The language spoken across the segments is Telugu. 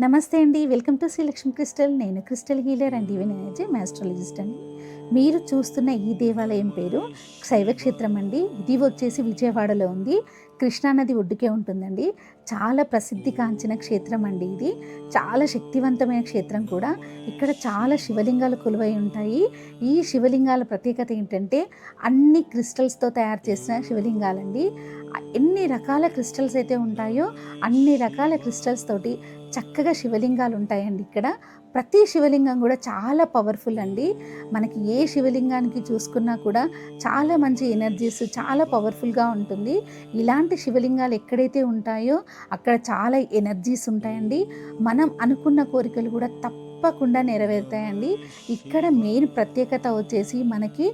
నమస్తే అండి. Welcome to Srilakshmi crystal. నేను crystal healer and even energy అండి. మీరు చూస్తున్న ఈ దేవాలయం పేరు శైవక్షేత్రం అండి. ఇది వచ్చేసి విజయవాడలో ఉంది. కృష్ణానది ఒడ్డుకే ఉంటుందండి. చాలా ప్రసిద్ధి కాంచిన క్షేత్రం అండి ఇది. చాలా శక్తివంతమైన క్షేత్రం కూడా. ఇక్కడ చాలా శివలింగాలు కొలువై ఉంటాయి. ఈ శివలింగాల ప్రత్యేకత ఏంటంటే అన్ని క్రిస్టల్స్తో తయారు చేసిన శివలింగాలండి. ఎన్ని రకాల క్రిస్టల్స్ అయితే ఉంటాయో అన్ని రకాల క్రిస్టల్స్ తోటి చక్కగా శివలింగాలు ఉంటాయండి ఇక్కడ. ప్రతి శివలింగం కూడా చాలా పవర్ఫుల్ అండి. మనకి ఏ శివలింగానికి చూసుకున్నా కూడా చాలా మంచి ఎనర్జీస్ చాలా పవర్ఫుల్గా ఉంటుంది. ఇలాంటి శివలింగాలు ఎక్కడైతే ఉంటాయో అక్కడ చాలా ఎనర్జీస్ ఉంటాయండి. మనం అనుకున్న కోరికలు కూడా తప్పకుండా నెరవేరుతాయండి. ఇక్కడ మెయిన్ ప్రత్యేకత వచ్చేసి మనకి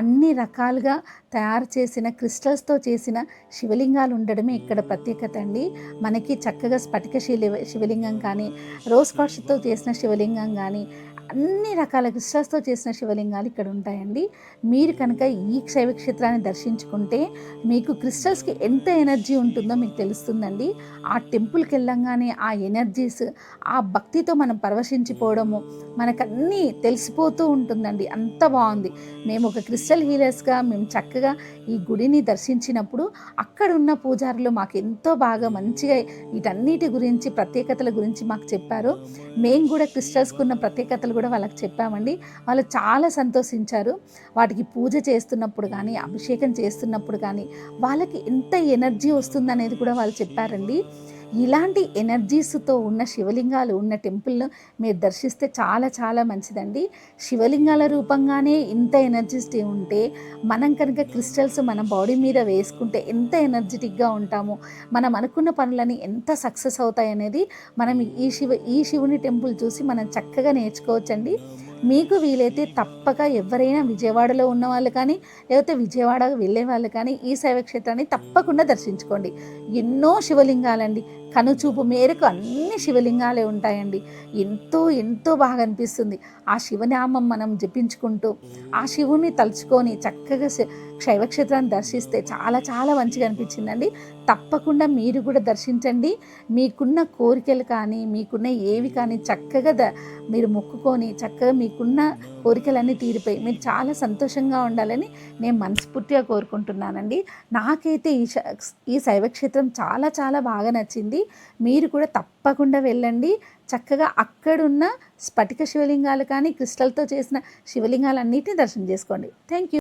అన్ని రకాలుగా తయారు చేసిన క్రిస్టల్స్తో చేసిన శివలింగాలు ఉండడమే ఇక్కడ ప్రత్యేకత అండి. మనకి చక్కగా స్ఫటిక శివ శివలింగం కానీ రోజ్ కాట్స్తో చేసిన శివలింగం కానీ అన్ని రకాల క్రిస్టల్స్తో చేసిన శివలింగాలు ఇక్కడ ఉంటాయండి. మీరు కనుక ఈ శైవక్షేత్రాన్ని దర్శించుకుంటే మీకు క్రిస్టల్స్కి ఎంత ఎనర్జీ ఉంటుందో మీకు తెలుస్తుందండి. ఆ టెంపుల్కి వెళ్ళంగానే ఆ ఎనర్జీస్ ఆ భక్తితో మనం పరవశించిపోవడము మనకన్నీ తెలిసిపోతూ ఉంటుందండి. అంత బాగుంది. మేము ఒక క్రిస్టల్ హీలర్స్గా మేము చక్కగా ఈ గుడిని దర్శించినప్పుడు అక్కడ ఉన్న పూజారులు మాకు ఎంతో బాగా మంచిగా వీటన్నిటి గురించి ప్రత్యేకతల గురించి మాకు చెప్పారు. మేము కూడా క్రిస్టల్స్కి ఉన్న కూడా వాళ్ళకి చెప్పామండి. వాళ్ళు చాలా సంతోషించారు. వాటికి పూజ చేస్తున్నప్పుడు కానీ అభిషేకం చేస్తున్నప్పుడు కానీ వాళ్ళకి ఎంత ఎనర్జీ వస్తుందనేది కూడా వాళ్ళు చెప్పారండి. ఇలాంటి ఎనర్జీస్తో ఉన్న శివలింగాలు ఉన్న టెంపుల్ను మీరు దర్శిస్తే చాలా చాలా మంచిదండి. శివలింగాల రూపంగానే ఇంత ఎనర్జిస్టీ ఉంటే మనం కనుక క్రిస్టల్స్ మన బాడీ మీద వేసుకుంటే ఎంత ఎనర్జెటిక్గా ఉంటామో మనం అనుకున్న పనులని ఎంత సక్సెస్ అవుతాయనేది మనం ఈ శివ ఈ శివుని టెంపుల్ చూసి మనం చక్కగా నేర్చుకోవచ్చండి. మీకు వీలైతే తప్పక ఎవరైనా విజయవాడలో ఉన్న వాళ్ళు కానీ లేకపోతే విజయవాడ వెళ్ళే వాళ్ళు కానీ ఈ శైవ క్షేత్రాన్ని తప్పకుండా దర్శించుకోండి. ఎన్నో శివలింగాలండి. కనుచూపు మేరకు అన్ని శివలింగాలే ఉంటాయండి. ఎంతో ఎంతో బాగా అనిపిస్తుంది. ఆ శివనామం మనం జపించుకుంటూ ఆ శివుని తలుచుకొని చక్కగా శైవక్షేత్రాన్ని దర్శిస్తే చాలా చాలా మంచిగా అనిపించిందండి. తప్పకుండా మీరు కూడా దర్శించండి. మీకున్న కోరికలు కానీ మీకున్న ఏవి కానీ చక్కగా ద మీరు మొక్కుకొని చక్కగా మీకున్న కోరికలన్నీ తీరిపోయి మీరు చాలా సంతోషంగా ఉండాలని నేను మనస్ఫూర్తిగా కోరుకుంటున్నానండి. నాకైతే ఈ ఈ శైవక్షేత్రం చాలా చాలా బాగా నచ్చింది. మీరు కూడా తప్పకుండా వెళ్ళండి. చక్కగా అక్కడున్న స్ఫటిక శివలింగాలు కానీ క్రిస్టల్తో చేసిన శివలింగాలన్నిటిని దర్శనం చేసుకోండి. Thank you